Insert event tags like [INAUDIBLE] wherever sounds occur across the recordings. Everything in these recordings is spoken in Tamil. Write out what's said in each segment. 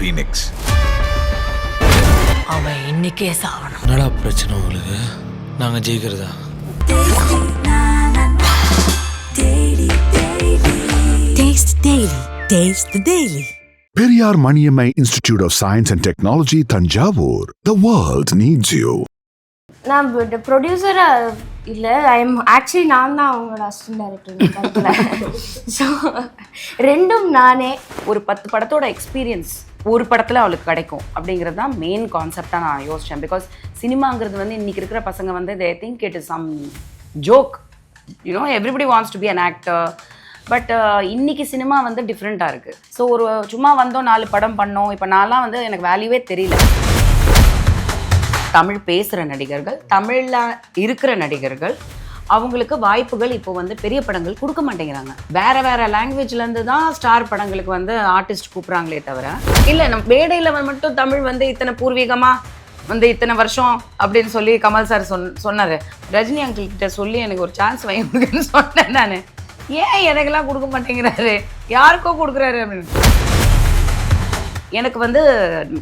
ஃபீனிக்ஸ் அவன் இன்னைக்கே சாவணும் என்னடா பிரச்சனை உங்களுக்கு நாங்கள் ஜெயிக்கிறதா Taste Daily. Taste the Daily. Periyar Maniammai Institute of Science and Technology, Tanjavur. The world needs you. நான் ப்ரொடியூசராக இல்லை ஐ எம் ஆக்சுவலி நான் தான் அவங்களோட அசிஸ்டன்ட் டைரக்டர் ஸோ ரெண்டும் நானே ஒரு பத்து படத்தோட எக்ஸ்பீரியன்ஸ் ஒரு படத்தில் அவளுக்கு கிடைக்கும் அப்படிங்கிறது தான் மெயின் கான்செப்டாக நான் யோசித்தேன் பிகாஸ் சினிமாங்கிறது வந்து இன்றைக்கி இருக்கிற பசங்க வந்து they think it is some joke you know everybody wants to be an actor but இன்னைக்கு சினிமா வந்து டிஃப்ரெண்ட்டாக இருக்குது ஸோ ஒரு சும்மா வந்தோம் நாலு படம் பண்ணோம். இப்போ நான்லாம் வந்து எனக்கு வேல்யூவே தெரியல. தமிழ் பேசுகிற நடிகர்கள் தமிழில் இருக்கிற நடிகர்கள் அவங்களுக்கு வாய்ப்புகள் இப்போ வந்து பெரிய படங்கள் கொடுக்க மாட்டேங்கிறாங்க. வேற வேற லாங்குவேஜ்ல இருந்து தான் ஸ்டார் படங்களுக்கு வந்து ஆர்டிஸ்ட் கூப்பிடுறாங்களே தவிர. இல்லை நம்ம மேடையில் மட்டும் தமிழ் வந்து இத்தனை பூர்வீகமா வந்து இத்தனை வருஷம் அப்படின்னு சொல்லி கமல் சார் சொன் சொன்னார். ரஜினி அங்கிள் கிட்ட சொல்லி எனக்கு ஒரு சான்ஸ் வாங்கி சொன்னேன் நான். ஏன் எனக்கெல்லாம் கொடுக்க மாட்டேங்கிறாரு? யாருக்கோ கொடுக்குறாரு அப்படின்னு. எனக்கு வந்து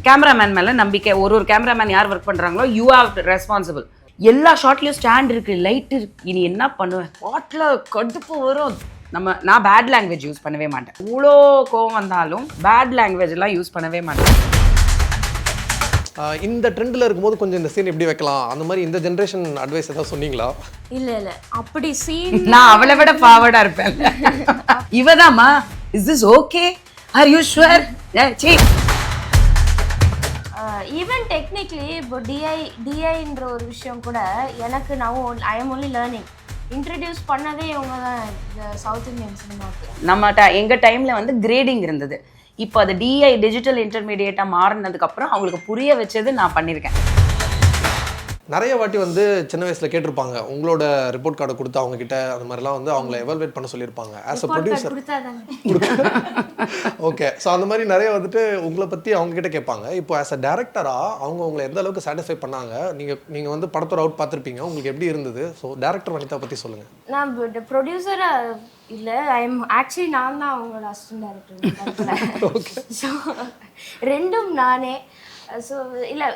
கேமராமேன் மேலே நம்பிக்கை. ஒரு ஒரு கேமராமேன் யார் ஒர்க் பண்ணுறாங்களோ யூ ஆர் ரெஸ்பான்சிபிள் எல்லா ஷாட்லேயும் ஸ்டாண்ட் இருக்கு லைட் இருக்கு. இனி என்ன பண்ணுவேன் ஸ்பாட்டில் கடுப்பு வரும். நம்ம நான் பேட் லாங்குவேஜ் யூஸ் பண்ணவே மாட்டேன். இவ்வளோ கோவம் வந்தாலும் பேட் லாங்குவேஜ் எல்லாம் யூஸ் பண்ணவே மாட்டேன். இந்த ட்ரெண்டில் இருக்கும்போது கொஞ்சம் இந்த சீன் எப்படி வைக்கலாம்? அந்த மாதிரி இந்த ஜென்ரேஷன் அட்வைஸ் ஏதாவது சொன்னீங்களா? இல்லை இல்லை. அப்படி சீன் [LAUGHS] நான் அவளை விட ஃபார்வர்டாக இருப்பேன் [LAUGHS] இவதாம்மா is this okay are you sure see even technically இப்போ டிஐ டிஐன்ற ஒரு விஷயம் கூட எனக்கு நான் I am only learning introduce பண்ணதே இவங்க தான் இந்த சவுத் இந்தியன் சினிமாவுக்கு நம்ம ட எங்கள் டைமில் வந்து கிரேடிங் இருந்தது. இப்போ அது டிஐ டிஜிட்டல் இன்டர்மீடியேட்டாக மாறினதுக்கப்புறம் அவங்களுக்கு புரிய வச்சது நான் பண்ணியிருக்கேன் நிறைய வாட்டி வந்து சின்ன வயசில் கேட்டிருப்பாங்க. உங்களோட ரிப்போர்ட் கார்டை கொடுத்து அவங்க கிட்ட அந்த மாதிரிலாம் வந்து அவங்கள எவால்வேட் பண்ண சொல்லியிருப்பாங்க. As a producer okay so அந்த மாதிரி நிறைய வந்துட்டு உங்களை பற்றி அவங்க கிட்ட கேட்பாங்க. இப்போ ஆஸ் அ டேரக்டராக அவங்க உங்களை எந்த அளவுக்கு சாட்டிஸ்ஃபை பண்ணாங்க? நீங்கள் நீங்கள் வந்து படத்தோட அவுட் பார்த்துருப்பீங்க. உங்களுக்கு எப்படி இருந்தது? ஸோ டேரக்டர் வனிதா பற்றி சொல்லுங்கள் நான் ப்ரொடியூசராக இல்லை ஐ எம் ஆக்சுவலி நான் தான் அவங்களோட அசிஸ்டன்ட் டைரக்டர் ஸோ ரெண்டும் நானே. ஸோ இல்லை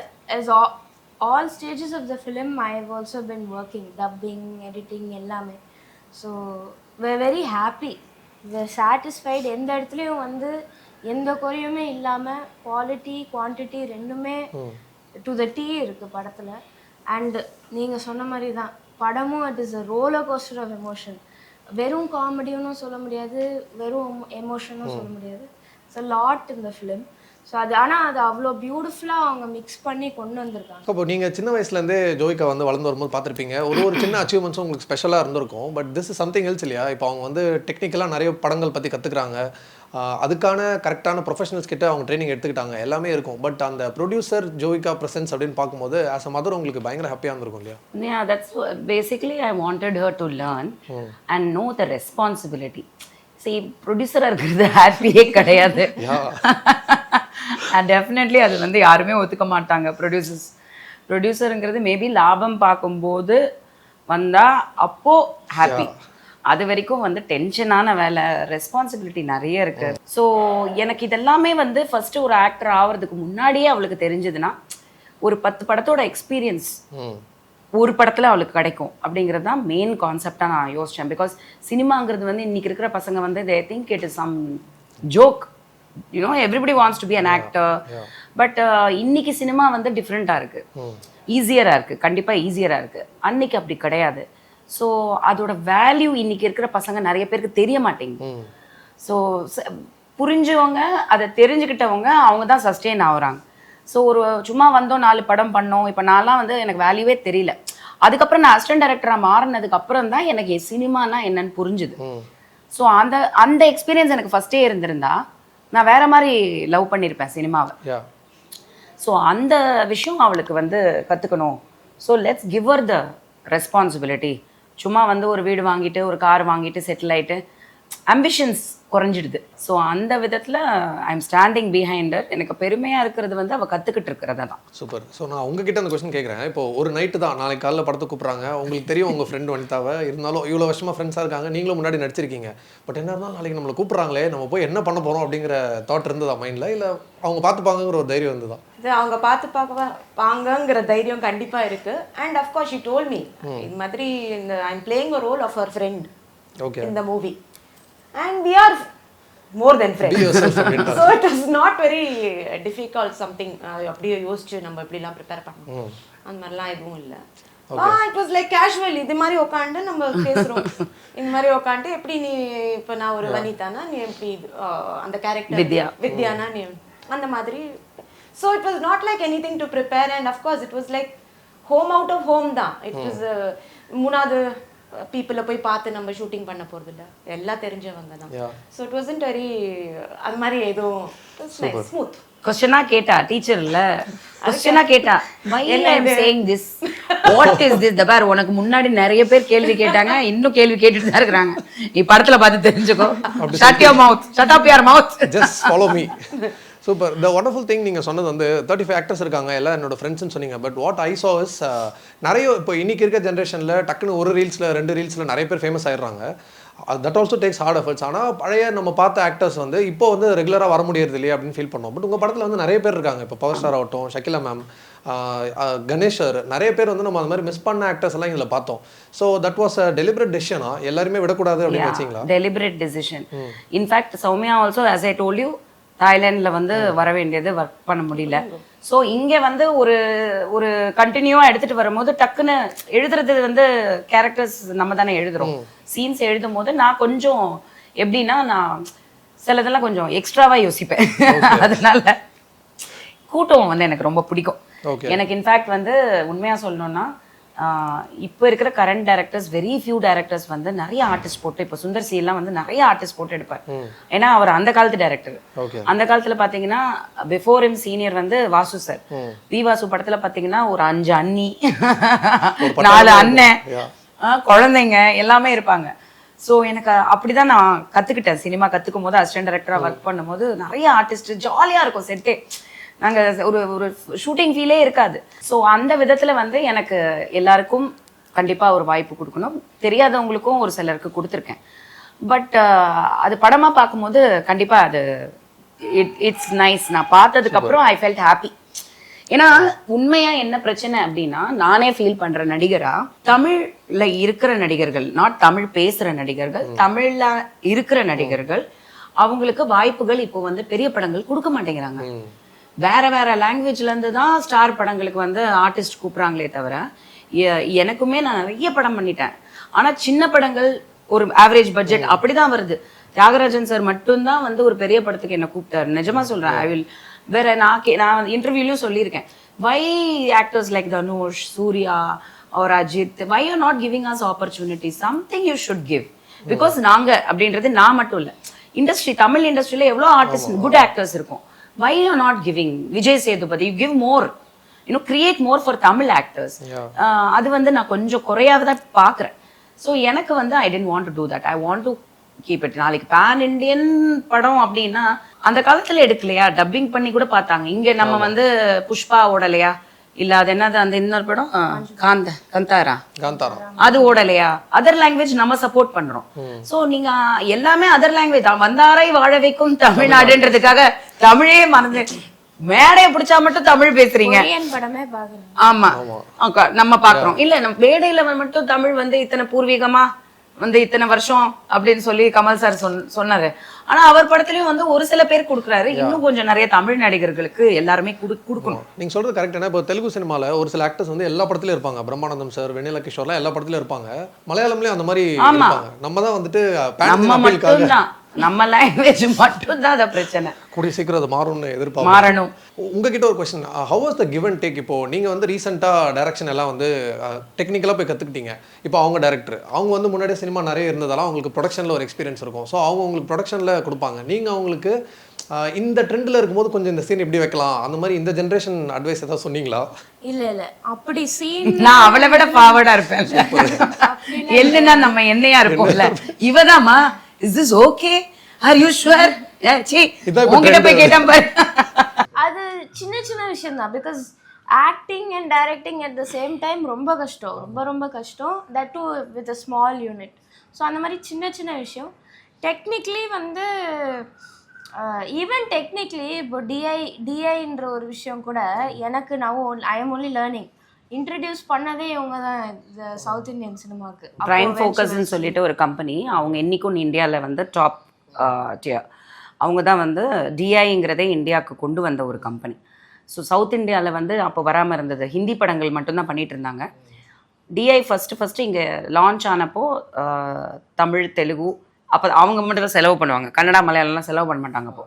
all stages of the film I have also been working dubbing editing எல்லாமே. ஸோ வெரி ஹாப்பி சாட்டிஸ்ஃபைடு எந்த இடத்துலையும் வந்து எந்த குறையுமே இல்லாமல் குவாலிட்டி குவான்டிட்டி ரெண்டுமே டு த டீ இருக்குது படத்தில். அண்ட் நீங்கள் சொன்ன மாதிரி தான் படமும் it is a roller coaster of emotion வெறும் காமெடியும் சொல்ல முடியாது வெறும் எமோஷனும் சொல்ல முடியாது. இட்ஸ் அ லாட் இந்த ஃபிலிம் ஸோ அது ஆனால் அது அவ்வளோ பியூட்டிஃபுல்லாக அவங்க மிக்ஸ் பண்ணி கொண்டு வந்திருக்காங்க. அப்போ நீங்கள் சின்ன வயசுலேருந்தே ஜோய்கா வந்து வளர்ந்து வரும்போது பார்த்துருப்பீங்க. ஒரு ஒரு சின்ன அச்சீவ்மெண்ட்ஸும் உங்களுக்கு ஸ்பெஷலாக இருந்திருக்கும். But this is something else இல்லையா? இப்போ அவங்க வந்து டெக்னிக்கலாக நிறைய படங்கள் பற்றி கற்றுக்குறாங்க அதுக்கான கரெக்டான ப்ரொஃபஷனல்ஸ் கிட்ட அவங்க ட்ரைனிங் எடுத்துக்கிட்டாங்க. எல்லாமே இருக்கும். பட் அந்த ப்ரொடியூசர் ஜோவிகா ப்ரெசன்ஸ் அப்படின்னு பார்க்கும்போது ஆஸ் அ மதர் உங்களுக்கு பயங்கர ஹாப்பியாக இருந்திருக்கும் இல்லையா? Wh- basically I wanted her to learn and know the responsibility. See, ப்ரொடியூசராக இருக்கிறது ஹாப்பியே கிடையாது. [LAUGHS] டெஃபினெட்லி அது வந்து யாருமே ஒத்துக்க மாட்டாங்க ப்ரொடியூசர்ஸ் ப்ரொடியூசருங்கிறது மேபி லாபம் பார்க்கும்போது வந்தா அப்போ ஹாப்பி அது வரைக்கும் வந்து டென்ஷனான வேலை ரெஸ்பான்சிபிலிட்டி நிறைய இருக்கு. ஸோ எனக்கு இதெல்லாமே வந்து ஃபர்ஸ்ட் ஒரு ஆக்டர் ஆகிறதுக்கு முன்னாடியே அவளுக்கு தெரிஞ்சதுன்னா ஒரு பத்து படத்தோட எக்ஸ்பீரியன்ஸ் ஒரு படத்தில் அவளுக்கு கிடைக்கும். அப்படிங்கிறது தான் மெயின் கான்செப்டாக நான் யோசித்தேன் பிகாஸ் சினிமாங்கிறது வந்து இன்னைக்கு இருக்கிற பசங்க வந்து they think it is some joke you know everybody wants to be an actor but இன்னைக்கு சினிமா வந்து டிஃப்ரெண்ட்டாக இருக்குது ஈஸியராக இருக்குது கண்டிப்பாக ஈஸியராக இருக்குது அன்னைக்கு அப்படி கிடையாது. ஸோ அதோட வேல்யூ இன்னைக்கு இருக்கிற பசங்க நிறைய பேருக்கு தெரிய மாட்டேங்குது. ஸோ புரிஞ்சவங்க அதை தெரிஞ்சுக்கிட்டவங்க அவங்க தான் சஸ்டெயின் ஆகுறாங்க. ஸோ ஒரு சும்மா வந்தோம் நாலு படம் பண்ணோம். இப்போ நான்லாம் வந்து எனக்கு வேல்யூவே தெரியல. அதுக்கப்புறம் நான் அசிஸ்டன்ட் டைரக்டராக மாறினதுக்கு அப்புறம் தான் எனக்கு சினிமானா என்னன்னு புரிஞ்சுது. ஸோ அந்த அந்த எக்ஸ்பீரியன்ஸ் எனக்கு ஃபஸ்ட்டே இருந்திருந்தா நான் வேற மாதிரி லவ் பண்ணியிருப்பேன் சினிமாவை. ஸோ அந்த விஷயம் அவளுக்கு வந்து கற்றுக்கணும் so let's give her the responsibility சும்மா வந்து ஒரு வீடு வாங்கிட்டு ஒரு கார் வாங்கிட்டு செட்டில் ஆயிட்டு அம்பிஷன்ஸ் குறைஞ்சிடுது. ஸோ அந்த விதத்தில் ஐ எம் ஸ்டாண்டிங் பிஹைண்டர் எனக்கு பெருமையாக இருக்கிறது வந்து அவள் கற்றுக்கிட்டு இருக்கிறத தான். சூப்பர் ஸோ நான் உங்ககிட்ட அந்த கொஸ்டின் கேட்குறேன் இப்போ ஒரு நைட்டு தான். நாளைக்கு காலைல படத்தை கூப்பிட்றாங்க. உங்களுக்கு தெரியும் உங்கள் ஃப்ரெண்ட் வனிதாவை. இருந்தாலும் இவ்வளோ வருஷமா ஃப்ரெண்ட்ஸாக இருக்காங்க. நீங்களும் முன்னாடி நடிச்சிருக்கீங்க. பட் என்ன இருந்தாலும் நாளைக்கு நம்மளை கூப்பிட்றாங்களே நம்ம போய் என்ன பண்ண போகிறோம் அப்படிங்கிற தாட் இருந்ததா மைண்டில் இல்லை அவங்க பார்த்துப்பாங்கங்கிற ஒரு தைரியம் இருந்ததா? இது அவங்க பார்த்து பார்க்க வாங்கங்கிற தைரியம் கண்டிப்பா இருக்கு. And of course she told me. இது மாதிரி இந்த I am playing a role of our friend okay இந்த movie and we are more then Be yourself அப்படின்ட்டாங்க. Friend so it is not very difficult something அப்படியே யோசிச்சு நம்ம இப்படிலாம் ப்ரிப்பேர் பண்ணணும். அந்த மாதிரிலாம் எதுவும் இல்லை. இட் வாஸ் லைக் கேஷுவல் இது மாதிரி உட்காந்து நம்ம பேசுறோம். [LAUGHS] இந்த மாதிரி உட்காந்து எப்படி நீ இப்போ நான் ஒரு வனிதானா நீ எப்படி அந்த கேரக்டர் வித்யா. வித்யானா நீ அந்த மாதிரி. So it was not like anything to prepare and of course it was like home out of home தான். இட் வாஸ் மூணாவது பீப்புளை போய் பார்த்து நம்ம ஷூட்டிங் பண்ண போறது இல்ல எல்லாம் தெரிஞ்சவங்க தான். ஸோ இட் வாசன்ட் வெரி அது மாதிரி எதுவும் ஸ்மூத் கொஸ்டினா கேட்டா டீச்சர் இல்ல. கொஸ்டினா கேட்டா why I'm saying this what is this தபார் உனக்கு முன்னாடி நிறைய பேர் கேள்வி கேட்டாங்க இன்னும் கேள்வி கேட்டுட்டு தான் இருக்கிறாங்க. நீ படத்துல பார்த்து தெரிஞ்சுக்கோ. Shut your mouth shut up your mouth just follow me super the wonderful thing நீங்கள் சொன்னது வந்து தேர்ட்டி ஃபைவ் ஆக்டர்ஸ் இருக்காங்க எல்லாம் என்னோட ஃப்ரெண்ட்ஸ்னு சொன்னீங்க. But what I saw is uh, நிறைய இப்போ இன்னைக்கு இருக்க ஜென்ரேஷனில் டக்குன்னு ஒரு ரீல்ஸில் ரெண்டு ரீல்ஸில் நிறைய பேர் ஃபேமஸ் ஆயிடுறாங்க. That also takes hard efforts ஆனால் பழைய நம்ம பார்த்த ஆக்டர்ஸ் வந்து இப்போ வந்து ரெகுலராக வர முடியறது இல்லையே அப்படின்னு ஃபீல் பண்ணோம். பட் உங்கள் படத்தில் வந்து நிறைய பேர் இருக்காங்க. இப்போ பவர் ஸ்டார் ஆகட்டும் ஷக்கிலா மேம் கணேஷர் நிறைய பேர் வந்து நம்ம அந்த மாதிரி மிஸ் பண்ண ஆக்டர்ஸ் எல்லாம் இதில் பார்த்தோம். So that was a deliberate டெசிஷனா எல்லாருமே விடக்கூடாது அப்படின்னு வச்சிங்களா? Deliberate decision in fact Soumya also as I told you தாய்லாந்துல வந்து வர வேண்டியது ஒர்க் பண்ண முடியல. ஸோ இங்க வந்து ஒரு ஒரு கண்டினியூவா எடுத்துட்டு வரும்போது டக்குன்னு எழுதுறது வந்து கேரக்டர்ஸ் நம்ம தானே எழுதுறோம். சீன்ஸ் எழுதும் போது நான் கொஞ்சம் எப்படின்னா நான் சிலதெல்லாம் கொஞ்சம் எக்ஸ்ட்ராவா யோசிப்பேன். அதனால கூட்டம் வந்து எனக்கு ரொம்ப பிடிக்கும். எனக்கு இன்ஃபேக்ட் வந்து உண்மையா சொல்லணும்னா இப்போ இருக்கிற current directors very few directors வந்து நிறைய ஆர்டிஸ்ட் போட்டு இப்போ சுந்தர் சி எல்லாம் வந்து நிறைய ஆர்டிஸ்ட் போட்டு எடுப்பார். ஏன்னா அவர் அந்த காலத்து டைரக்டர். அந்த காலத்துல பாத்தீங்கன்னா பிஃபோர் எம் சீனியர் வந்து வாசு சார் வி வாசு படத்துல பாத்தீங்கன்னா ஒரு அஞ்சு அண்ணி நாலு அண்ணன் குழந்தைங்க எல்லாமே இருப்பாங்க. ஸோ எனக்கு அப்படிதான் நான் கத்துக்கிட்டேன். சினிமா கத்துக்கும் போது அசிஸ்டன்ட் டைரக்டரா ஒர்க் பண்ணும்போது நிறைய ஆர்டிஸ்ட் ஜாலியா இருக்கும் செட்டே நாங்க ஒரு ஒரு ஷூட்டிங் ஃபீலே இருக்காது. ஸோ அந்த விதத்துல வந்து எனக்கு எல்லாருக்கும் கண்டிப்பா ஒரு வாய்ப்பு கொடுக்கணும். தெரியாதவங்களுக்கும் ஒரு சிலருக்கு கொடுத்துருக்கேன். பட் அது படமா பார்க்கும்போது கண்டிப்பா அது இட் இட்ஸ் நைஸ் நான் பார்த்ததுக்கு அப்புறம் ஐ ஃபெல்ட் ஹாப்பி ஏன்னா உண்மையா என்ன பிரச்சனை அப்படின்னா நானே ஃபீல் பண்ற நடிகரா தமிழ்ல இருக்கிற நடிகர்கள் நாட் தமிழ் பேசுற நடிகர்கள் தமிழ்ல இருக்கிற நடிகர்கள் அவங்களுக்கு வாய்ப்புகள் இப்போ வந்து பெரிய படங்கள் கொடுக்க மாட்டேங்கிறாங்க. வேற வேற லாங்குவேஜ்ல இருந்து தான் ஸ்டார் படங்களுக்கு வந்து ஆர்டிஸ்ட் கூப்பிடுறாங்களே தவிர எனக்குமே நான் நிறைய படம் பண்ணிட்டேன். ஆனா சின்ன படங்கள் ஒரு ஆவரேஜ் பட்ஜெட் அப்படிதான் வருது. தியாகராஜன் சார் மட்டும்தான் வந்து ஒரு பெரிய படத்துக்கு என்ன கூப்பிட்டாரு. நிஜமா சொல்றேன் ஐ வில் வேற நான் கே நான் இன்டர்வியூலையும் சொல்லியிருக்கேன். Why actors like Dhanush Suriya or Ajith why are not giving us opportunity something you should give because நாங்க அப்படின்றது நான் மட்டும் இல்ல. இண்டஸ்ட்ரி தமிழ் இண்டஸ்ட்ரியில எவ்வளோ ஆர்டிஸ்ட் குட் ஆக்டர்ஸ் இருக்கும். Why are not giving Vijay Sethupathi you give more இன்னும் create more for Tamil actors அது வந்து நான் கொஞ்சம் குறையாக தான் பார்க்குறேன். ஸோ எனக்கு வந்து I tend want to do that I want to keep it நாளைக்கு பேன் இண்டியன் படம் அப்படின்னா அந்த காலத்துல எடுக்கலையா? டப்பிங் பண்ணி கூட பார்த்தாங்க. இங்க நம்ம வந்து புஷ்பா ஓடலையா இல்ல அது என்னது அந்த இன்னொரு படம்? காந்த கந்தாரா? காந்தாரம் அது ஓடலையா? அதர் லாங்குவேஜ் நம்ம சப்போர்ட் பண்றோம். சோ நீங்க எல்லாமே அதர் லாங்குவேஜ் வந்தாரை வாழ வைக்கும் தமிழ்நாடுன்றதுக்காக தமிழே மறந்து மேடையை பிடிச்சா மட்டும் தமிழ் பேசுறீங்க. கொரியன் படமே பாக்குறேன் ஆமா. நம்ம பாக்குறோம். இல்ல நம்ம வேடையில மட்டும் தமிழ் வந்து இத்தனை பூர்வீகமா வந்து இத்தனை வருஷம் அப்படின்னு சொல்லி கமல் சார் சொன் சொன்னாரு. ஆனா அவர் படத்துலயும் வந்து ஒரு சில பேர் கொடுக்குறாரு. இன்னும் கொஞ்சம் நிறைய தமிழ் நடிகர்களுக்கு எல்லாருமே குடு கொடுக்கணும். நீங்க சொல்றது கரெக்ட் இப்போ தெலுங்கு சினிமால ஒரு சில ஆக்டர்ஸ் வந்து எல்லா படத்துலயும் இருப்பாங்க. பிரம்மானந்தம் சார் வெண்ணிலா கிஷோர்லாம் எல்லா படத்துலயும் இருப்பாங்க. மலையாளம்லயும் அந்த மாதிரி நம்ம தான் வந்துட்டு நம்ம நம்ம லாங்குவேஜ் மட்டும்தான் அத பிரச்சனை. கூடிய சீக்கிரம் அது மாறும்னு எதிர்பார்ப்போம். மாறணும். உங்ககிட்ட ஒரு question how was the give and take இப்போ? நீங்க வந்து ரீசெண்டாக டைரக்ஷன் எல்லாம் வந்து டெக்னிக்கலாக போய் கத்துக்கிட்டீங்க. இப்போ அவங்க டேரக்டர் அவங்க வந்து முன்னாடியே சினிமா நிறைய இருந்ததால அவங்களுக்கு ப்ரொடக்ஷனில் ஒரு எக்ஸ்பீரியன்ஸ் இருக்கும். ஸோ அவங்க உங்களுக்கு ப்ரொடக்ஷனில் கொடுப்பாங்க. நீங்க அவங்களுக்கு இந்த ட்ரெண்டில் இருக்கும்போது கொஞ்சம் இந்த சீன் இப்படி வைக்கலாம்? அந்த மாதிரி இந்த ஜென்ரேஷன் அட்வைஸ் ஏதாவது சொன்னீங்களா? இல்ல இல்ல. அப்படி சீன் [LAUGHS] நான் அவளை விட ஃபார்வர்டா இருப்பேன். எள்ளுனா நம்ம எண்ணெயா இருப்போம்ல. [LAUGHS] இவதாம்மா is this okay are you sure see உங்ககிட்ட போய். கேட்டேன் பாரு. அது சின்ன சின்ன விஷயம் தான் because acting and directing at the same time ரொம்ப கஷ்டம். ரொம்ப ரொம்ப கஷ்டம். That too with a small unit so அந்த மாதிரி சின்ன சின்ன விஷயம். டெக்னிக்கலி வந்து ஈவன் டெக்னிக்கலி இப்போ டிஐ டிஐன்ற ஒரு விஷயம் கூட எனக்கு நான் I am only learning introduce பண்ணதே இவங்க தான் இந்த சவுத் இந்தியன் சினிமாக்கு ப்ரைம் ஃபோக்கஸ்ன்னு சொல்லிட்டு ஒரு கம்பெனி அவங்க இன்னைக்கும் இந்தியாவில் வந்து டாப் அவங்க தான் வந்து டிஐங்கிறதே இந்தியாவுக்கு கொண்டு வந்த ஒரு கம்பெனி ஸோ சவுத் இந்தியாவில் வந்து அப்போ வராமல் இருந்தது. ஹிந்தி படங்கள் மட்டும்தான் பண்ணிட்டு இருந்தாங்க. டிஐ ஃபஸ்ட்டு ஃபஸ்ட்டு இங்கே லான்ச் ஆனப்போ தமிழ் தெலுங்கு அப்போ அவங்க மட்டும் தான் செலவு பண்ணுவாங்க. கன்னடா மலையாளம்லாம் செலவு பண்ண மாட்டாங்க அப்போ.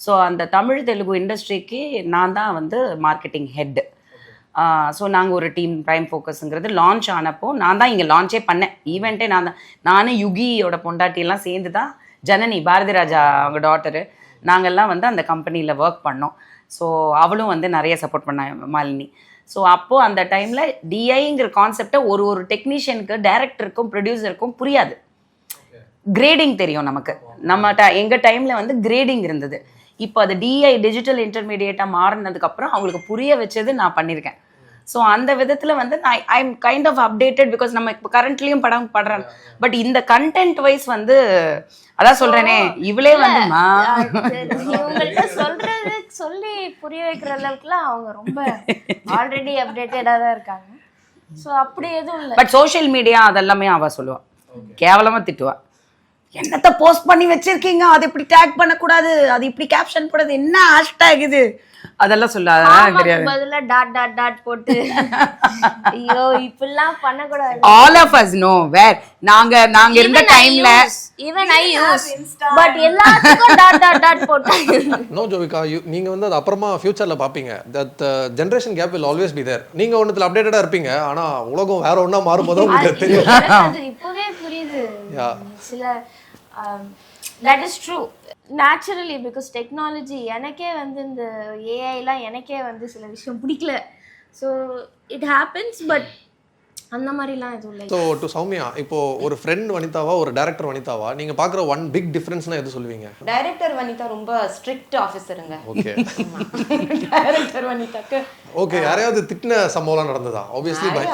ஸோ அந்த தமிழ் தெலுங்கு இண்டஸ்ட்ரிக்கு நான் தான் வந்து மார்க்கெட்டிங் ஹெட் ஸோ நாங்கள் ஒரு டீம் ப்ரைம் ஃபோக்கஸுங்கிறது லான்ச் ஆனப்போ நான் தான் இங்கே லான்ச்சே பண்ணேன். ஈவெண்ட்டே நான் தான். நானும் யுகியோட பொண்டாட்டியெல்லாம் சேர்ந்து தான் ஜனனி பாரதி ராஜா அவங்க டாட்டரு நாங்கள்லாம் வந்து அந்த கம்பெனியில் ஒர்க் பண்ணோம். ஸோ அவளும் வந்து நிறைய சப்போர்ட் பண்ணா மாலினி. ஸோ அப்போது அந்த டைமில் டிஐங்கிற கான்செப்டை ஒரு ஒரு டெக்னீஷியனுக்கு டைரக்டருக்கும் ப்ரொடியூசருக்கும் புரியாது. கிரேடிங் தெரியும் நமக்கு. நம்ம ட எங்கள் டைமில் வந்து கிரேடிங் இருந்தது. இப்போ அது டிஐ டிஜிட்டல் இன்டர்மீடியேட்டாக மாறினதுக்கப்புறம் அவங்களுக்கு புரிய வச்சது நான் பண்ணியிருக்கேன். ஸோ அந்த விதத்தில் வந்து நான் I am kind of updated because நம்ம இப்போ கரண்ட்லேயும் படம் படுறேன். பட் இந்த கண்டென்ட் வைஸ் வந்து அதான் சொல்கிறேனே இவளே வந்துமா இவங்கள்ட்ட சொல்றது சொல்லி புரிய வைக்கிற அளவுக்குலாம் அவங்க ரொம்ப ஆல்ரெடி அப்டேட்டடாக தான் இருக்காங்க. ஸோ அப்படி எதுவும் இல்லை. பட் சோஷியல் மீடியா அதெல்லாமே அவ சொல்லுவா. கேவலமா திட்டுவா. என்னத்த போஸ்ட் பண்ணி வச்சிருக்கீங்க? அது இப்படி டேக் பண்ணக்கூடாது. அது இப்படி கேப்ஷன் போடாது. என்ன ஹேஷ்டேக் இது? அதெல்லாம் சொல்லாத தெரியாது. பதிலா டாட் டாட் டாட் போட்டு. [LAUGHS] ஐயோ இப்படிலாம் பண்ணக்கூடாது. All of us no where நாங்க நாங்க இருந்த டைம்ல ஈவன் ஐ யூஸ் பட் எல்லாத்துக்கும் டாட் டாட் டாட் போட்டாங்க நோ ஜோவிகா யூ நீங்கள் வந்து அது அப்புறமா ஃபியூச்சரில் பார்ப்பீங்க that generation gap will always be there. நீங்கள் ஒன்றுத்தில் அப்டேட்டடாக இருப்பீங்க. ஆனால் உலகம் வேற ஒன்றா மாறும்போது உங்களுக்கு தெரியும். இப்பவே புரியுது. சில that is true naturally because technology எனக்கே வந்து இந்த ஏஐலாம் எனக்கே வந்து சில விஷயம் பிடிக்கல. ஸோ இட் ஹேப்பன்ஸ் பட் அந்த மாதிரிலாம் எதுவும் இல்லை. ஸோ டு சௌமியா இப்போ ஒரு ஃப்ரெண்ட் வனிதாவா ஒரு டேரக்டர் வனிதாவா நீங்கள் பார்க்குற ஒன் பிக் டிஃப்ரென்ஸ்னா எது சொல்லுவீங்க? டைரக்டர் வனிதா ரொம்ப ஸ்ட்ரிக்ட் ஆஃபீஸருங்க ஓகே டைரக்டர் வனிதாக்கு ஓகே யாரையாவது திட்டின சம்பவம்லாம் நடந்ததா? ஆப்வியஸ்லி பை.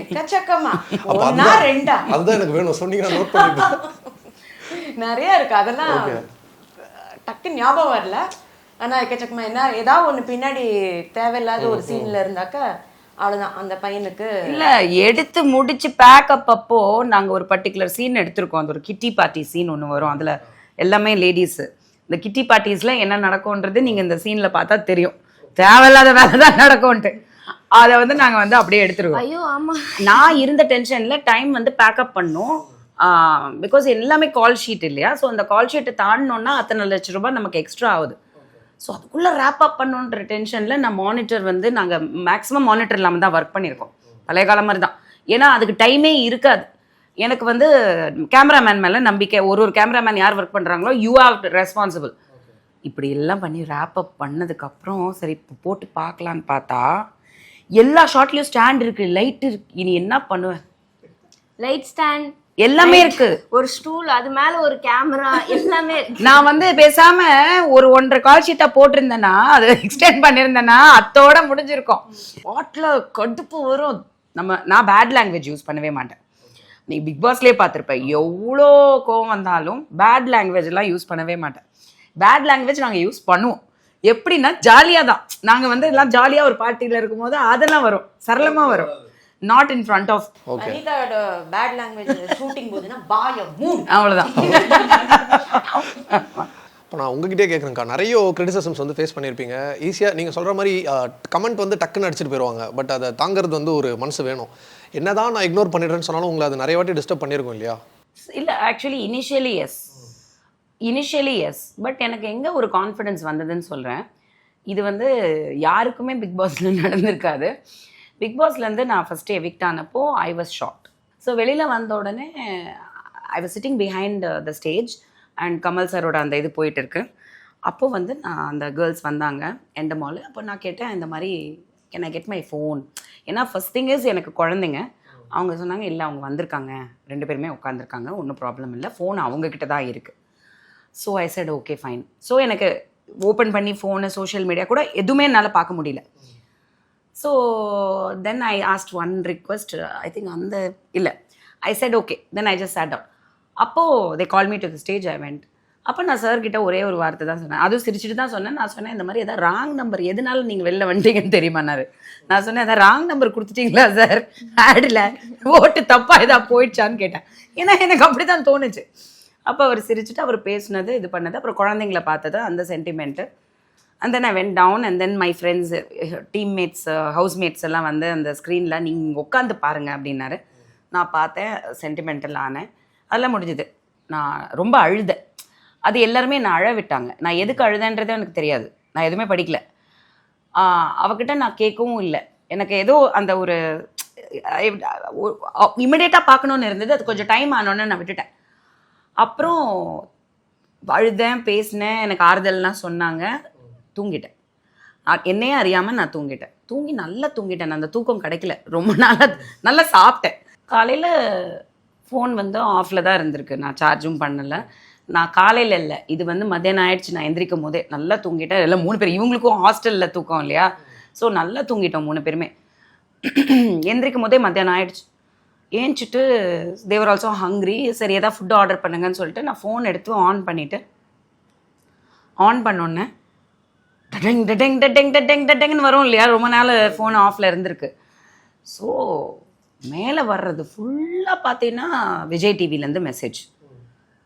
எக்கச்சக்கமா. அதுதான் ரெண்டா? அதுதான் எனக்கு வேணும். சொன்னீங்கன்னா நோட் பண்ணிப்பேன் [LAUGHS] நிறைய இருக்கு. அதெல்லாம் டக்கு ஞாபகம் வரல. ஆனா எக்கச்சக்கமா என்ன ஏதாவது ஒண்ணு பின்னாடி தேவையில்லாத ஒரு சீன்ல இருந்தாக்க அவ்வளவுதான். அந்த பையனுக்கு இல்ல எடுத்து முடிச்சு பேக்கப் அப்போ நாங்க ஒரு பர்டிகுலர் சீன் எடுத்திருக்கோம். அந்த ஒரு கிட்டி பார்ட்டி சீன் ஒன்று வரும். அதுல எல்லாமே லேடிஸ் இந்த கிட்டி பார்ட்டிஸ்ல என்ன நடக்கும்ன்றது நீங்க இந்த சீன்ல பார்த்தா தெரியும். தேவையில்லாத வேலை தான் நடக்கும்ன்ட்டு. அதை வந்து நாங்க வந்து அப்படியே எடுத்துருவோம். ஐயோ ஆமா. நான் இருந்த டென்ஷன்ல டைம் வந்து பேக்கப் பண்ணோம். பிகாஸ் எல்லாமே கால் ஷீட் இல்லையா? ஸோ அந்த கால் ஷீட்டை தாண்டினோன்னா அத்தனை லட்ச ரூபாய் நமக்கு எக்ஸ்ட்ரா ஆகுது. ஸோ அதுக்குள்ளே ரேப் அப் பண்ணுன்ற டென்ஷனில் நான் மானிட்டர் வந்து நாங்கள் மேக்ஸிமம் மானிட்டர் இல்லாமல் தான் ஒர்க் பண்ணியிருக்கோம். பழைய காலம் மாதிரி தான். ஏன்னா அதுக்கு டைமே இருக்காது. எனக்கு வந்து கேமராமேன் மேலே நம்பிக்கை ஒரு ஒரு கேமராமேன் யார் ஒர்க் பண்ணுறாங்களோ யூ ஆர் ரெஸ்பான்சிபிள் இப்படி எல்லாம் பண்ணி ரேப் அப் பண்ணதுக்கப்புறம் சரி இப்போ போட்டு பார்க்கலான்னு பார்த்தா எல்லா ஷார்ட்லேயும் ஸ்டாண்ட் இருக்குது லைட் இருக்கு. இனி என்ன பண்ணுவேன்? லைட் ஸ்டாண்ட் எல்லாமே இருக்கு. ஒரு ஸ்டூல் அது மேல ஒரு கேமரா எல்லாமே நான் வந்து பேசாம ஒரு ஒன்றரை கால் ஷீட்டா போட்டிருந்தேன்னா அதை எக்ஸ்டெண்ட் பண்ணியிருந்தேன்னா அத்தோட முடிஞ்சிருக்கும். வாட்ல கடுப்பு வரும். நம்ம நான் பேட் லாங்குவேஜ் யூஸ் பண்ணவே மாட்டேன். நீ பிக் பாஸ்லேயே பார்த்துருப்ப எவ்வளோ கோவம் வந்தாலும் பேட் லாங்குவேஜ் எல்லாம் யூஸ் பண்ணவே மாட்டேன். பேட் லாங்குவேஜ் நாங்கள் யூஸ் பண்ணுவோம். எப்படின்னா ஜாலியாக தான். நாங்கள் வந்து எல்லாம் ஜாலியாக ஒரு பார்ட்டியில் இருக்கும்போது அதெல்லாம் வரும். சரளமாக வரும். நாட் இன் ஃப்ரண்ட் ஆஃப் வனிதாவோட பேட் லாங்குவேஜ் ஷூட்டிங் போதுன்னா பாய மூணு அவ்வளோதான் இப்போ [LAUGHS] நான் உங்ககிட்டே கேட்குறேன்க்கா நிறைய கிரிட்டிசிசம்ஸ் வந்து ஃபேஸ் பண்ணியிருப்பீங்க ஈஸியாக நீங்கள் சொல்கிற மாதிரி கமெண்ட் வந்து டக்குன்னு அடிச்சிட்டு போயிடுவாங்க பட் அதை தாங்கிறது வந்து ஒரு மனசு வேணும். என்னதான் நான் இக்னோர் பண்ணிடுறேன்னு சொன்னாலும் உங்களை அது நிறைய வாட்டி டிஸ்டர்ப் பண்ணியிருக்கோம் இல்லையா? இல்லை actually initially yes initially yes but எனக்கு எங்கே ஒரு கான்ஃபிடென்ஸ் வந்ததுன்னு சொல்கிறேன் இது வந்து யாருக்குமே பிக் பாஸில் நடந்திருக்காது. பிக் பாஸ்லேருந்து நான் ஃபஸ்ட்டு எவிக்ட் ஆனப்போ ஐ வாஸ் ஷார்ட் ஸோ வெளியில் வந்த உடனே I was sitting behind the stage and Kamal சாரோட அந்த இது போயிட்டு இருக்கு. அப்போ வந்து நான் அந்த கேர்ள்ஸ் வந்தாங்க எந்த மால் அப்போ நான் கேட்டேன் இந்த மாதிரி can I get my phone ஏன்னா ஃபர்ஸ்ட் திங் இஸ் எனக்கு குழந்தைங்க. அவங்க சொன்னாங்க இல்லை அவங்க வந்திருக்காங்க. ரெண்டு பேருமே உட்காந்துருக்காங்க ஒன்றும் ப்ராப்ளம் இல்லை. ஃபோன் அவங்கக்கிட்ட தான் இருக்குது so I said okay fine so எனக்கு ஓப்பன் பண்ணி ஃபோனு சோஷியல் மீடியா கூட எதுவுமே என்னால் பார்க்க முடியல. So then I asked one request I think அந்த இல்லை. I said okay then I just sat out அப்போது they call me to the stage I went அப்போ நான் சார்கிட்ட ஒரே ஒரு வார்த்தை தான் சொன்னேன். அதுவும் சிரிச்சுட்டு தான் சொன்னேன். நான் சொன்னேன் இந்த மாதிரி ஏதாவது ராங் நம்பர் எதனால நீங்கள் வெளில வந்துட்டீங்கன்னு தெரியுமானாரு நான் சொன்னேன் எதாவது ராங் நம்பர் கொடுத்துட்டீங்களா சார் ஆடில் ஓட்டு தப்பாக எதாவது போயிடுச்சான்னு கேட்டேன். ஏன்னா எனக்கு அப்படி தான் தோணுச்சு. அப்போ அவர் சிரிச்சுட்டு அவர் பேசுனது இது பண்ணது அப்புறம் குழந்தைங்கள பார்த்தது அந்த sentiment and then I went down and then my friends teammates housemates எல்லாம் வந்து அந்த ஸ்க்ரீனில் நீங்கள் உட்காந்து பாருங்க அப்படின்னாரு. நான் பார்த்தேன் சென்டிமெண்டல் ஆனேன். அதெல்லாம் முடிஞ்சுது. நான் ரொம்ப அழுதேன். அது எல்லாருமே நான் அழ விட்டாங்க. நான் எதுக்கு அழுதேன்றதே எனக்கு தெரியாது. நான் எதுவுமே படிக்கல. அவகிட்ட நான் கேட்கவும் இல்லை. எனக்கு ஏதோ அந்த ஒரு இமிடியேட்டாக பார்க்கணுன்னு இருந்தது. அது கொஞ்சம் டைம் ஆனோன்னு நான் விட்டுட்டேன். அப்புறம் அழுதேன் பேசினேன். எனக்கு ஆறுதல்லாம் சொன்னாங்க. தூங்கிட்டேன். என்னையே அறியாமல் நான் தூங்கிட்டேன். தூங்கி நல்லா தூங்கிட்டேன். அந்த தூக்கம் கிடைக்கல. ரொம்ப நாளாக நல்லா சாப்பிட்டேன். காலையில் ஃபோன் வந்து ஆஃபில் தான் இருந்திருக்கு. நான் சார்ஜும் பண்ணலை. நான் காலையில் இல்லை. இது வந்து மத்தியானம் ஆயிடுச்சு. நான் எந்திரிக்கும் போதே நல்லா தூங்கிட்டேன். எல்லாம் மூணு பேர் இவங்களுக்கும் ஹாஸ்டலில் தூக்கம் இல்லையா? ஸோ நல்லா தூங்கிட்டோம் மூணு பேருமே. எந்திரிக்கும் போதே மத்தியானம் ஆயிடுச்சு. ஏஞ்சிட்டு தேவர் ஆல்சோ ஹங்க்ரி சரி ஏதாவது ஃபுட் ஆர்டர் பண்ணுங்கன்னு சொல்லிட்டு நான் ஃபோன் எடுத்து ஆன் பண்ணிவிட்டு ஆன் பண்ணோன்னே டடெங் டடெங் டடெங் டடெங் டடெங்னு வரும் இல்லையா? ரொம்ப நாள் ஃபோன் ஆஃபில் இருந்திருக்கு. ஸோ மேலே வர்றது ஃபுல்லாக பார்த்தீங்கன்னா விஜய் டிவிலேருந்து மெசேஜ்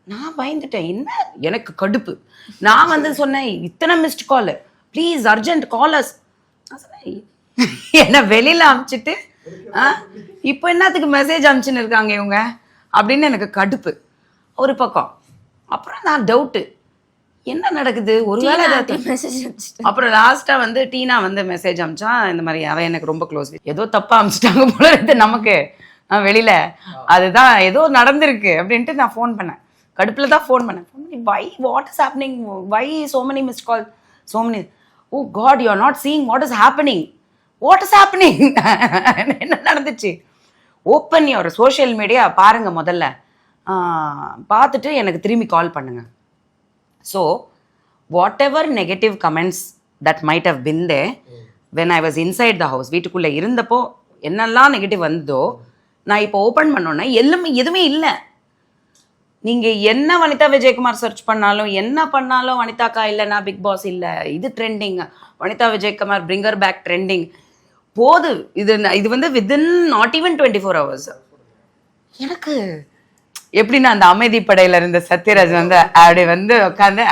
நான் பயந்துட்டேன். என்ன? எனக்கு கடுப்பு. நான் வந்து சொன்னேன் இத்தனை missed call please urgent callers நான் சொன்னேன் வெளியில் அமுச்சிட்டு ஆ? இப்போ என்னத்துக்கு மெசேஜ் அனுப்பிச்சுன்னு இருக்காங்க இவங்க? அப்படின்னு எனக்கு கடுப்பு. ஒரு பக்கம். அப்புறம் நான் டவுட்டு என்ன நடக்குது? ஒருவேளை மெசேஜ் அப்புறம் லாஸ்டா வந்து டீனா வந்து மெசேஜ் அமிச்சா இந்த மாதிரி அவன் எனக்கு ரொம்ப க்ளோஸ் ஏதோ தப்பா அமிச்சிட்டாங்க போல இருக்கு நமக்கு. வெளியில. அதுதான் ஏதோ நடந்திருக்கு அப்படின்ட்டு நான் ஃபோன் பண்ணேன். கடுப்புல தான் ஃபோன் பண்ணேன். Why what is happening why so many missed call so many oh god you are not seeing what is happening what is happening என்ன நடந்துச்சு? ஓப்பன் யுவர் சோஷியல் மீடியா பாருங்க முதல்ல. பார்த்துட்டு எனக்கு திரும்பி கால் பண்ணுங்க. So whatever negative comments that might have been they when I was inside the house வீட்டுக்குள்ளே இருந்தப்போ என்னெல்லாம் நெகட்டிவ் வந்ததோ நான் இப்போ ஓப்பன் பண்ணோன்னே எல்லாமே எதுவுமே இல்லை. நீங்கள் என்ன வனிதா விஜயகுமார் சர்ச் பண்ணாலும் என்ன பண்ணாலும் வனிதாக்கா இல்லைனா பிக் பாஸ் இல்லை இது trending Vanitha Vijayakumar bring her back trending போது இது இது வந்து within not even twenty four hours எனக்கு எப்படின்னா அந்த அமைதி படையில இருந்த சத்யராஜ் வந்து அப்படி வந்து உட்காந்து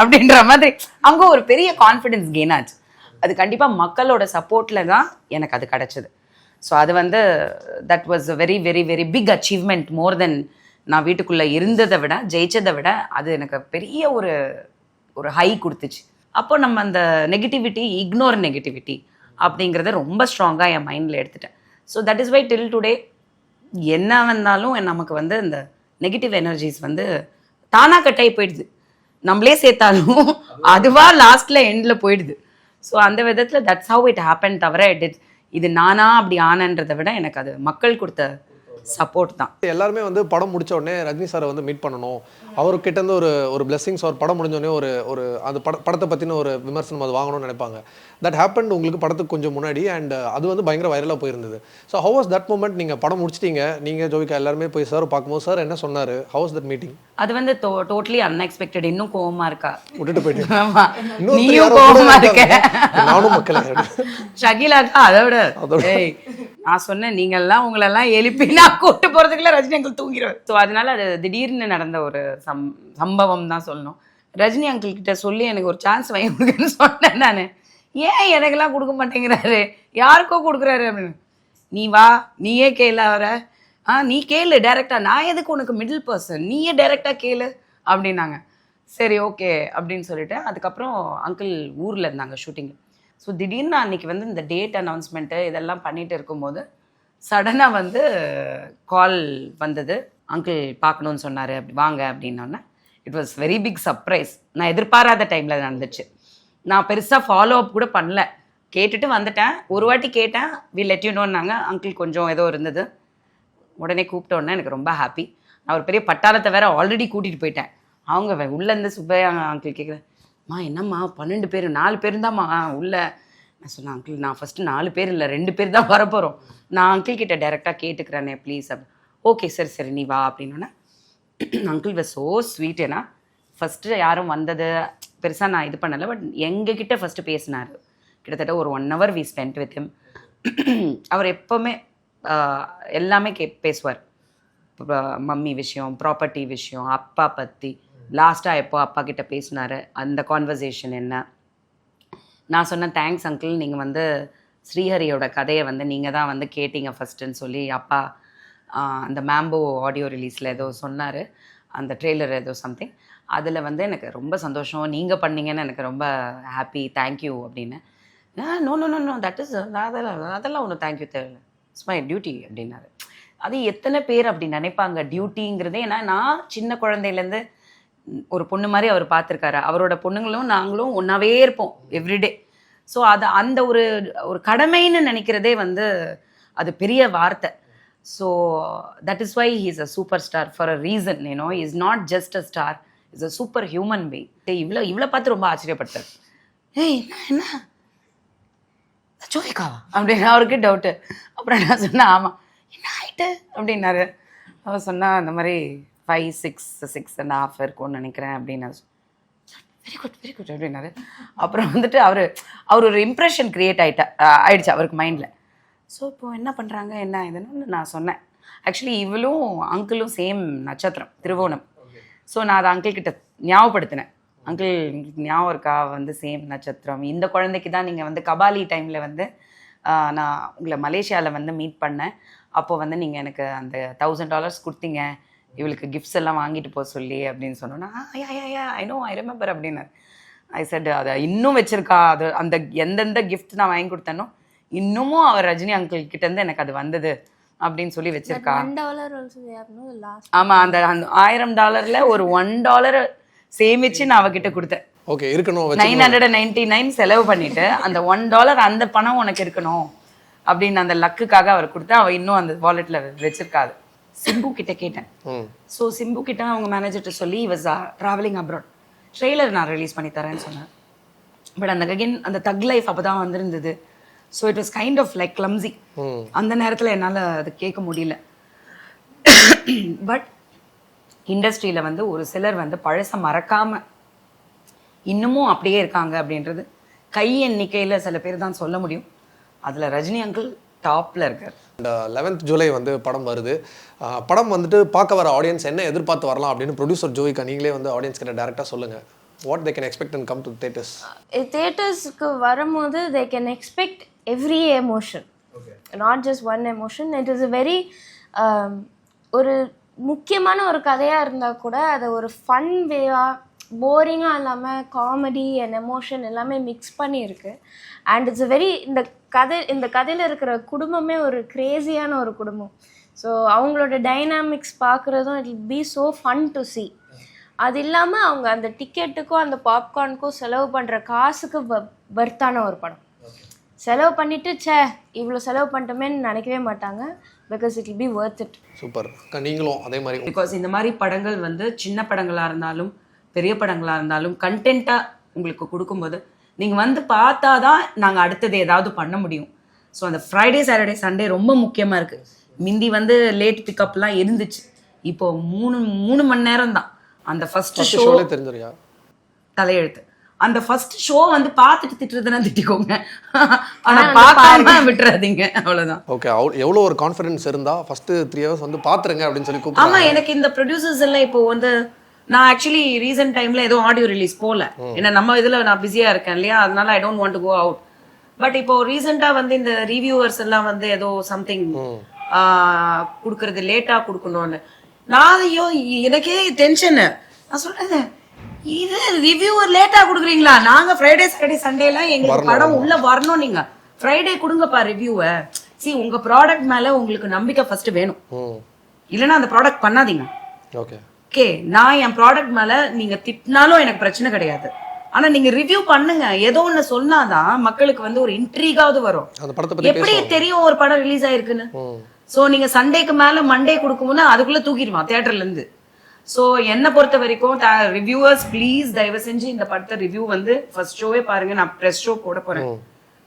அப்படின்ற மாதிரி அங்க ஒரு பெரிய கான்ஃபிடென்ஸ் கெயின் ஆச்சு. அது கண்டிப்பா மக்களோட சப்போர்ட்ல தான் எனக்கு அது கிடைச்சது. ஸோ அது வந்து that was very very very big achievement more then நான் வீட்டுக்குள்ள இருந்ததை விட ஜெயிச்சதை விட அது எனக்கு பெரிய ஒரு ஒரு ஹை கொடுத்துச்சு. அப்போ நம்ம அந்த நெகட்டிவிட்டி இக்னோர் நெகட்டிவிட்டி அப்படிங்கிறத ரொம்ப ஸ்ட்ராங்காக என் மைண்டில் எடுத்துட்டேன். So that is why till today என்ன வந்தாலும் நமக்கு வந்து இந்த நெகட்டிவ் எனர்ஜிஸ் வந்து தானாக கட்டாயி போயிடுது. நம்மளே சேர்த்தாலும் அதுவாக லாஸ்ட்டில் எண்டில் போயிடுது. ஸோ அந்த விதத்தில் தட்ஸ் ஹவு இட் ஹேப்பன் தவிர இட் இது நானா அப்படி ஆனன்றதை விட எனக்கு அது மக்கள் கொடுத்த சப்போர்ட் தான். எல்லாருமே வந்து படம் முடிச்ச உடனே ரஜினி சாரை வந்து மீட் பண்ணணும். அவர்கிட்ட இருந்து ஒரு ஒரு பிளெஸிங்ஸ் ஒரு படம் முடிஞ்ச உடனே ஒரு ஒரு அந்த பட படத்தை பற்றின ஒரு விமர்சனம் அது வாங்கணும்னு நினைப்பாங்க. தட் ஹேப்பன் உங்களுக்கு படத்துக்கு கொஞ்சம் முன்னாடி அண்ட் அது வந்து பயங்கர வைரலாக போயிருந்தது. ஸோ ஹவ் தட் மூமெண்ட் நீங்கள் படம் முடிச்சிட்டீங்க. நீங்கள் ஜோவிகா எல்லாருமே போய் சார் பார்க்கும்போது சார் என்ன சொன்னார்? ஹவுஸ் தட் மீட்டிங் அது வந்து டோட்டலி அன்எக்ஸ்பெக்டட் இன்னும் கோவமா இருக்கா? விட்டுட்டு போயிட்டு [LAUGHS] நீயும் கோவமா இருக்க. நானும் மக்களே. [LAUGHS] ஷகிலாக்கா அதை விட. நான் சொன்னேன் நீங்கெல்லாம் உங்களெல்லாம் எழுப்பி நான் கூட்டு போறதுக்குள்ள ரஜினி அங்கிள் தூங்கிடுவார் ஸோ அதனால அது திடீர்னு நடந்த ஒரு சம் சம்பவம் தான் சொல்லணும். ரஜினி அங்கிள் கிட்ட சொல்லி எனக்கு ஒரு சான்ஸ் வாங்கி கொடுக்குன்னு சொன்னேன் நான். ஏன் எனக்கெல்லாம் கொடுக்க மாட்டேங்கிறாரு? யாருக்கோ கொடுக்குறாரு அப்படின்னு. நீ வா நீயே கேளு அவரை. ஆ நீ கேளு டைரக்டா நான் எதுக்கு உனக்கு மிடில் பர்சன் நீயே டேரெக்டாக கேளு அப்படின்னாங்க. சரி ஓகே அப்படின்னு சொல்லிட்டு அதுக்கப்புறம் அங்கிள் ஊரில் இருந்தாங்க ஷூட்டிங் ஸோ திடீர்னு அன்னைக்கு வந்து இந்த டேட் அனௌன்ஸ்மெண்ட்டு இதெல்லாம் பண்ணிட்டு இருக்கும்போது சடனாக வந்து கால் வந்தது. அங்கிள் பார்க்கணுன்னு சொன்னார். அப்படி வாங்க அப்படின்னோடனே it was very big surprise நான் எதிர்பாராத டைமில் நடந்துச்சு. நான் பெருசாக ஃபாலோ அப் கூட பண்ணல. கேட்டுட்டு வந்துட்டேன். ஒரு வாட்டி கேட்டேன். வி லெட் யூ நோன்னாங்க அங்கிள் கொஞ்சம் ஏதோ இருந்தது. உடனே கூப்பிட்டோன்னே எனக்கு ரொம்ப ஹாப்பி நான் ஒரு பெரிய பட்டாளத்தை வேற ஆல்ரெடி கூட்டிகிட்டு போயிட்டேன். அவங்க வே- சுப்பையா அங்கிள் கேட்குறேன் மா என்னம்மா? பன்னெண்டு பேர் நாலு பேருந்தாம்மா? உள்ளே நான் சொன்னேன் அங்கிள் நான் ஃபஸ்ட்டு நாலு பேர் இல்லை ரெண்டு பேர் தான் வரப்போகிறோம் நான் அங்கிள் கிட்ட டேரெக்டாக கேட்டுக்கிறேனே ப்ளீஸ் அப்படி ஓகே சரி சரி நீ வா அப்படின்னோடனே அங்கிள் was சோ ஸ்வீட் ஏன்னா ஃபஸ்ட்டு யாரும் வந்தது பெருசாக நான் இது பண்ணலை பட் எங்ககிட்ட ஃபஸ்ட்டு பேசினார். கிட்டத்தட்ட ஒரு one hour we spend with him அவர் எப்போவுமே எல்லாமே கே பேசுவார். மம்மி விஷயம் ப்ராப்பர்ட்டி விஷயம் அப்பா பற்றி லாஸ்ட்டாக எப்போ அப்பா கிட்ட பேசினாரு அந்த கான்வர்சேஷன் என்ன? நான் சொன்னேன் தேங்க்ஸ் அங்கிள் நீங்கள் வந்து ஸ்ரீஹரியோட கதையை வந்து நீங்கள் தான் வந்து கேட்டீங்க ஃபஸ்ட்டுன்னு சொல்லி அப்பா அந்த மேம்போ ஆடியோ ரிலீஸில் ஏதோ சொன்னார். அந்த ட்ரெய்லர் ஏதோ சம்திங் அதில் வந்து எனக்கு ரொம்ப சந்தோஷம். நீங்கள் பண்ணீங்கன்னு எனக்கு ரொம்ப ஹாப்பி தேங்க்யூ அப்படின்னு. No no no no that is அதெல்லாம் அதெல்லாம் ஒன்றும் தேங்க்யூ தேவையில்லை. இட்ஸ் மை டியூட்டி அப்படின்னாரு. அது எத்தனை பேர் அப்படி நினைப்பாங்க? டியூட்டிங்கிறதே ஏன்னா நான் சின்ன குழந்தையிலேருந்து ஒரு பொண்ணு மாதிரி அவர் பார்த்துருக்காரு. அவரோட பொண்ணுங்களும் நாங்களும் ஒன்றாவே இருப்போம் எவ்ரிடே ஸோ அது அந்த ஒரு ஒரு கடமைன்னு நினைக்கிறதே வந்து அது பெரிய வார்த்தை. So that is why he's a super star for a reason you know is not just a star is a super human being இவ்வளோ இவ்வளோ பார்த்து ரொம்ப ஆச்சரியப்பட்டார் ஏய் என்ன என்ன? ஜோதிகாவா? அப்படின்னு அவருக்கு டவுட்டு அப்புறம் நான் சொன்னேன் ஆமாம் என்ன ஆயிட்டு? அப்படின்னாரு. அவர் சொன்னா அந்த மாதிரி five six six and half இருக்கும்னு நினைக்கிறேன் அப்படின்னு வெரி குட் வெரி குட் அப்படின்னாரு. அப்புறம் வந்துட்டு அவர் அவர் ஒரு இம்ப்ரெஷன் கிரியேட் ஆயிட்டா ஆஹ் ஆயிடுச்சு அவருக்கு மைண்டில் ஸோ இப்போ என்ன பண்ணுறாங்க என்ன இதுன்னு நான் சொன்னேன். ஆக்சுவலி இவளும் அங்கிளும் சேம் நட்சத்திரம் திருவோணம். ஸோ நான் அதை அங்கிள் கிட்ட ஞாபகப்படுத்தினேன். அங்கிள் ஞாபகம் இருக்கா? வந்து சேம் நட்சத்திரம். இந்த குழந்தைக்கு தான் நீங்கள் வந்து கபாலி டைமில் வந்து நான் உங்களை மலேசியாவில் வந்து மீட் பண்ணேன். அப்போ வந்து நீங்கள் எனக்கு அந்த தௌசண்ட் டாலர்ஸ் கொடுத்தீங்க. இவளுக்கு கிஃப்ட்ஸ் எல்லாம் வாங்கிட்டு போக சொல்லி அப்படின்னு சொன்னோன்னா ஐயா ஐயா ஐ நோ ஐ ரிமெம்பர் அப்படின்னாரு. ஐ செட் அதை இன்னும் வச்சிருக்கா? அது அந்த எந்தெந்த கிஃப்ட் நான் வாங்கி கொடுத்தேனோ இன்னமும் அவர் ரஜினி அங்கிள் கிட்ட இருந்து எனக்கு அது வந்தது அப்படின்னு சொல்லி வச்சிருக்கா. ஆமா அந்த ஆயிரம் டாலர்ல ஒரு ஒன் டாலர் சேமிச்சு நான் அவகிட்ட கொடுத்தேன். ஓகே இருக்கணும் நைன் வச்சு ஹண்ட்ரட் நைன்டி நைன் செலவு பண்ணிட்டு அந்த ஒன் டாலர் அந்த பணம் உனக்கு இருக்கணும் அப்படின்னு அந்த லக்குக்காக அவர் கொடுத்து அவ இன்னும் அந்த வாலெட்ல வச்சிருக்காது சிம்பு கிட்ட கேட்டேன். ஸோ சிம்பு கிட்ட அவங்க மேனேஜர்கிட்ட சொல்லி வாஸ் ட்ராவலிங் அப்ராட் ட்ரெய்லர் நான் ரிலீஸ் பண்ணி தரேன்னு சொன்னேன் பட் அந்த அகைன் அந்த தக் லைஃப் அப்போ தான் வந்திருந்தது so it was kind of like clumsy அந்த நேரத்தில் என்னால் அது கேட்க முடியல. பட் இண்டஸ்ட்ரியில் வந்து ஒரு சிலர் வந்து பழசை மறக்காம இன்னமும் அப்படியே இருக்காங்க அப்படின்றது கை எண்ணிக்கையில் சில பேர் தான் சொல்ல முடியும். அதில் ரஜினி அங்கிள் டாப்பில் இருக்கார். லெவன்த் ஜூலை வந்து படம் வருது. படம் வந்துட்டு பார்க்க வர ஆடியன்ஸ் என்ன எதிர்பார்த்து வரலாம் அப்படின்னு ப்ரொடியூசர் ஜோய்க்கா நீங்களே வந்து ஆடியன்ஸ் கிட்ட டேரெக்டாக சொல்லுங்கள் what they can expect and come to theatres தேட்டர்ஸ்க்கு வரும்போது they can expect every emotion not just one emotion it is a very ஒரு முக்கியமான ஒரு கதையாக இருந்தால் கூட அதை ஒரு ஃபன் வேவாக போரிங்காக இல்லாமல் காமெடி அண்ட் எமோஷன் எல்லாமே மிக்ஸ் பண்ணியிருக்கு. அண்ட் இட்ஸ் a வெரி இந்த கதை இந்த கதையில் இருக்கிற குடும்பமே ஒரு கிரேசியான ஒரு குடும்பம். ஸோ அவங்களோட டைனாமிக்ஸ் பார்க்குறதும் it be so fun to see. அது இல்லாமல் அவங்க அந்த டிக்கெட்டுக்கும் அந்த பாப்கார்னுக்கும் செலவு பண்ணுற காசுக்கு வர்த்தான ஒரு படம். செலவு பண்ணிட்டு ச்சே இவ்வளோ செலவு பண்ணிட்டோமேன்னு நினைக்கவே மாட்டாங்க. Because it will be worth it super நீங்களும் அதே மாதிரி. பிகாஸ் இந்த மாதிரி படங்கள் வந்து சின்ன படங்களாக இருந்தாலும் பெரிய படங்களாக இருந்தாலும் கண்டென்ட்டாக உங்களுக்கு கொடுக்கும்போது நீங்கள் வந்து பார்த்தா தான் நாங்கள் அடுத்தது ஏதாவது பண்ண முடியும். ஸோ அந்த ஃப்ரைடே சாட்டர்டே சண்டே ரொம்ப முக்கியமாக இருக்குது மிந்தி வந்து லேட் பிக்கப்லாம் இருந்துச்சு. இப்போ மூணு மூணு மணி நேரம் தான். அந்த ஃபர்ஸ்ட் ஷோ தெரிஞ்சிருக்கா? தலையெழுத்து. அந்த ஃபர்ஸ்ட் ஷோ வந்து பார்த்துட்டு திட்டுறதுன்னா திட்டிக்கோங்க. ஆனா பார்க்காம விட்டுறாதீங்க. அவ்வளவுதான். ஓகே அவ்வளோ எவ்வளோ ஒரு கான்ஃபிடன்ஸ் இருந்தால் ஃபஸ்ட்டு த்ரீ ஹவர்ஸ் வந்து பார்த்துருங்க அப்படின்னு சொல்லி ஆமா கூப்பிடுறாங்க. எனக்கு இந்த ப்ரொடியூசர்ஸ் எல்லாம் இப்போ வந்து நான் ஆக்சுவலி ரீசெண்ட் டைம்ல ஏதோ ஆடியோ ரிலீஸ் போல. ஏன்னா நம்ம இதுல நான் பிஸியா இருக்கேன் இல்லையா? அதனால I don't want to go out but இப்போ ரீசெண்டா வந்து இந்த ரிவ்யூவர்ஸ் எல்லாம் வந்து ஏதோ சம்திங் கொடுக்கறது லேட்டா கொடுக்கணும்னு. நான் எனக்கே டென்ஷன் நான் சொல்றது இது ரிவ்யூவர் லேட்டா கொடுக்குறீங்களா? நாங்க ஃப்ரைடே சாட்டர்டே சண்டேலாம் எங்க வரணும், படம் உள்ள வரணும் நீங்க. ஃப்ரைடே கொடுங்கப்பா ரிவ்யூவை சி உங்க ப்ராடக்ட் மேல உங்களுக்கு நம்பிக்கை ஃபர்ஸ்ட் வேணும். இல்லைன்னா அந்த ப்ராடக்ட் பண்ணாதீங்க. ஓகே ஓகே நான் என் ப்ராடக்ட் மேல நீங்க திட்டினாலும் எனக்கு பிரச்சனை கிடையாது. ஆனா நீங்க ரிவ்யூ பண்ணுங்க. ஏதோ ஒண்ணு சொன்னாதான் மக்களுக்கு வந்து ஒரு இன்ட்ரீகாவது வரும். எப்படி தெரியும் ஒரு படம் ரிலீஸ் ஆயிருக்குன்னு? ம். ஸோ நீங்கள் சண்டேக்கு மேலே மண்டே கொடுக்கும்போது அதுக்குள்ளே தூக்கிடுவான் தேட்டர்லேருந்து ஸோ என்னை பொறுத்த வரைக்கும் ரிவ்யூவர்ஸ் ப்ளீஸ் தயவு செஞ்சு இந்த படத்தை ரிவ்யூ வந்து ஃபர்ஸ்ட் ஷோவே பாருங்க. நான் ப்ரெஸ் ஷோ போட போகிறேன்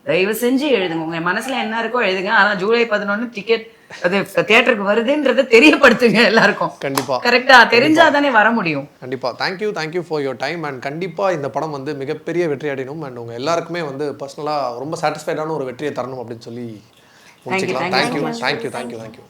தயவு செஞ்சு எழுதுங்க. உங்க மனசுல என்ன இருக்கோ எழுதுங்க. ஆனா ஜூலை பதினொன்னு டிக்கெட் அது தியேட்டருக்கு வருதுன்றதை தெரியப்படுத்துங்க எல்லாருக்கும். கண்டிப்பா. கரெக்டா தெரிஞ்சா தானே வர முடியும். கண்டிப்பா. Thank you thank you for your time and கண்டிப்பா இந்த படம் வந்து மிகப்பெரிய வெற்றி அடையணும் அண்ட் உங்க எல்லாருக்குமே வந்து பர்சனலா ரொம்ப சாட்டிஸ்ஃபைடான ஒரு வெற்றியை தரணும் அப்படின்னு சொல்லி முடிச்சுக்கலாம். Thank you thank you thank you thank you